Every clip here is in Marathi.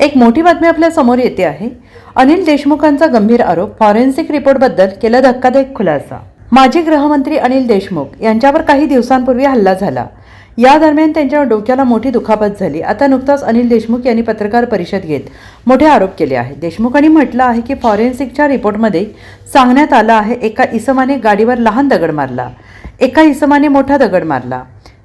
एक मोठी बातमी आपल्यासमोर येते आहे. अनिल देशमुखांचा गंभीर आरोप. फॉरेन्सिक रिपोर्टबद्दल केला धक्कादायक खुलासा. माजी गृहमंत्री अनिल देशमुख यांच्यावर काही दिवसांपूर्वी हल्ला झाला. या दरम्यान त्यांच्या डोक्याला मोठी दुखापत झाली. आता नुकताच अनिल देशमुख यांनी पत्रकार परिषद घेत मोठे आरोप केले आहेत. देशमुखांनी म्हटलं आहे की फॉरेन्सिकच्या रिपोर्टमध्ये सांगण्यात आलं आहे एका इसमाने गाडीवर लहान दगड मारला. एका इसमाने मोठा दगड मारला.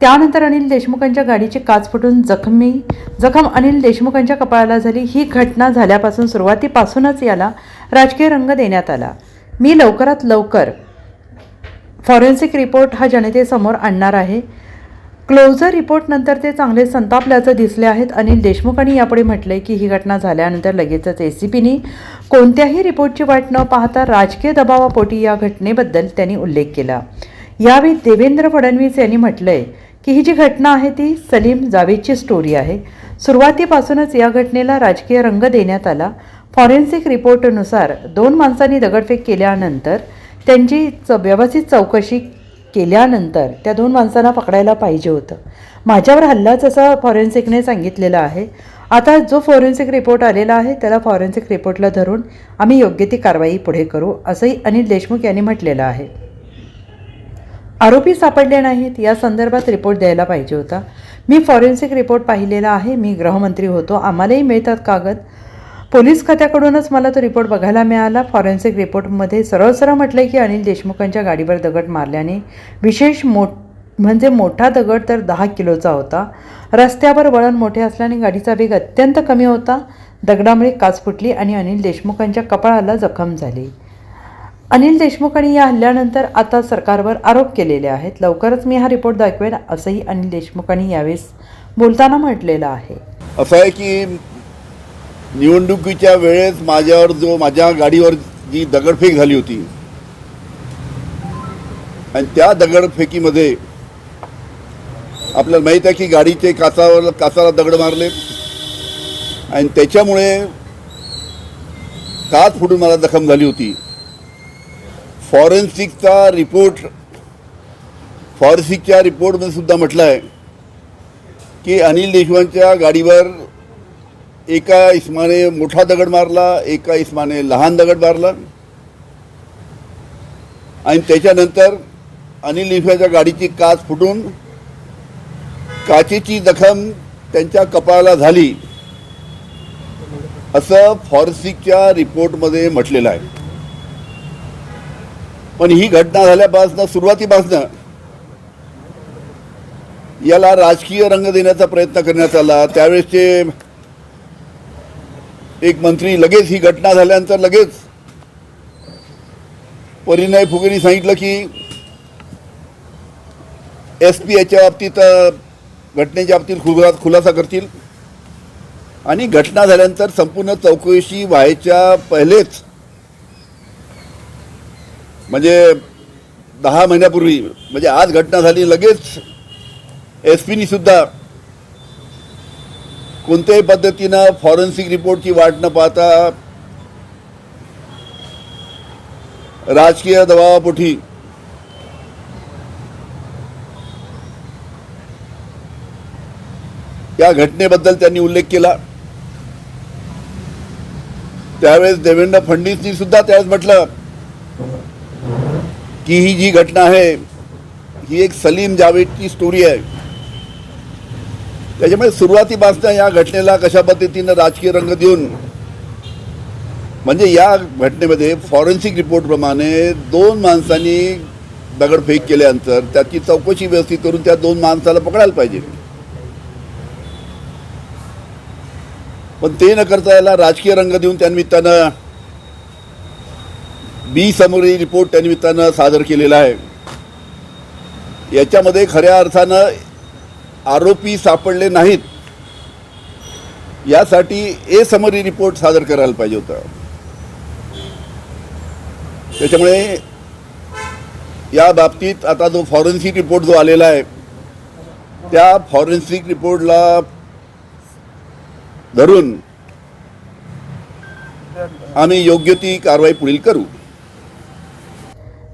त्यानंतर अनिल देशमुखांच्या गाडीची काच फुटून जखमी जखम अनिल देशमुखांच्या कपाळाला झाली. ही घटना झाल्यापासून सुरुवातीपासूनच याला राजकीय रंग देण्यात आला. मी लवकरात लवकर फॉरेन्सिक रिपोर्ट हा जनतेसमोर आणणार आहे. क्लोजर रिपोर्टनंतर ते चांगले संतापल्याचं दिसले आहेत. अनिल देशमुखांनी यापुढे म्हटले की ही घटना झाल्यानंतर लगेचच ए सी पीनी कोणत्याही रिपोर्टची वाट न पाहता राजकीय दबावापोटी या घटनेबद्दल त्यांनी उल्लेख केला. यावेळी देवेंद्र फडणवीस यांनी म्हटलंय की ही जी घटना आहे ती सलीम जावेदची स्टोरी आहे. सुरुवातीपासूनच या घटनेला राजकीय रंग देण्यात आला. फॉरेन्सिक रिपोर्टनुसार दोन माणसांनी दगडफेक केल्यानंतर त्यांची च व्यवस्थित चौकशी केल्यानंतर त्या दोन माणसांना पकडायला पाहिजे होतं. माझ्यावर हल्लाच असा फॉरेन्सिकने सांगितलेलं आहे. आता जो फॉरेन्सिक रिपोर्ट आलेला आहे त्याला फॉरेन्सिक रिपोर्टला धरून आम्ही योग्य ती कारवाई पुढे करू असंही अनिल देशमुख यांनी म्हटलेलं आहे. आरोपी सापडले नाहीत. या संदर्भात रिपोर्ट द्यायला पाहिजे होता. मी फॉरेन्सिक रिपोर्ट पाहिलेला आहे. मी गृहमंत्री होतो. आम्हालाही मिळतात कागद. पोलीस खात्याकडूनच मला तो रिपोर्ट बघायला मिळाला. फॉरेन्सिक रिपोर्टमध्ये सरळ सरळ म्हटलं की अनिल देशमुखांच्या गाडीवर दगड मारल्याने विशेष मो म्हणजे मोठा दगड तर दहा किलोचा होता. रस्त्यावर वळण मोठे असल्याने गाडीचा वेग अत्यंत कमी होता. दगडामुळे काच फुटली आणि अनिल देशमुखांच्या कपाळाला जखम झाली. अनिल देशमुखांनी या हल्ल्यानंतर आता सरकारवर आरोप केलेले आहेत. लवकरच मी हा रिपोर्ट दाखवेन असंही अनिल देशमुखांनी यावेळेस बोलताना म्हटलेलं आहे. असं आहे की निवडणुकीच्या वेळेस माझ्यावर जो माझ्या गाडीवर जी दगडफेक झाली होती आणि त्या दगडफेकीमध्ये आपल्याला माहीत आहे की गाडीचे काचावर काचाला दगड मारले. आणि त्याच्यामुळे काच फुटून मला जखम झाली होती. फॉरेन्सिकचा रिपोर्ट फॉरेन्सिकच्या रिपोर्टमध्ये सुद्धा म्हटलं आहे की अनिल देशमुखांच्या गाडीवर एका इस्माने मोठा दगड मारला एका इस्माने लहान दगड मारला. आणि त्याच्यानंतर अनिल देशमुखांच्या गाडीची काच फुटून काचेची जखम त्यांच्या कपाळाला झाली असं फॉरेन्सिकच्या रिपोर्टमध्ये म्हटलेलं आहे. पण ही घटना झाल्यापासून सुरुवातीपासून याला राजकीय रंग देण्याचा प्रयत्न करण्यात आला. त्यावेळेसचे एक मंत्री लगेच ही घटना झाल्यानंतर लगेच परिणय फुगेनी सांगितलं की एस पी याच्या बाबतीत घटनेच्या बाबतीत खुला खुलासा करतील. आणि घटना झाल्यानंतर संपूर्ण चौकशी व्हायच्या पहिलेच म्हणजे दहा महिन्यापूर्वी म्हणजे आज घटना झाली लगेच एस पीनी सुद्धा कोणत्याही पद्धतीनं फॉरेन्सिक रिपोर्टची वाट न पाहता राजकीय दबावापोटी या घटनेबद्दल त्यांनी उल्लेख केला. त्यावेळेस देवेंद्र फडणवीसनी सुद्धा त्यावेळेस म्हटलं की ही जी घटना आहे ही एक सलीम जावेदची स्टोरी आहे. त्याच्यामुळे सुरुवातीपासून या घटनेला कशा पद्धतीनं राजकीय रंग देऊन म्हणजे या घटनेमध्ये फॉरेन्सिक रिपोर्टप्रमाणे दोन माणसांनी दगडफेक केल्यानंतर त्याची चौकशी व्यवस्थित करून त्या दोन माणसाला पकडायला पाहिजे. पण ते न करता याला राजकीय रंग देऊन त्यानिमित्तानं बी समरी रिपोर्ट त्यानिमित्तानं सादर केलेला आहे. याच्यामध्ये खऱ्या अर्थानं आरोपी सापडले नाहीत. यासाठी ए समरी रिपोर्ट सादर करायला पाहिजे होता. त्याच्यामुळे या बाबतीत आता जो फॉरेन्सिक रिपोर्ट जो आलेला आहे त्या फॉरेन्सिक रिपोर्टला धरून आम्ही योग्य ती कारवाई पुढील करू.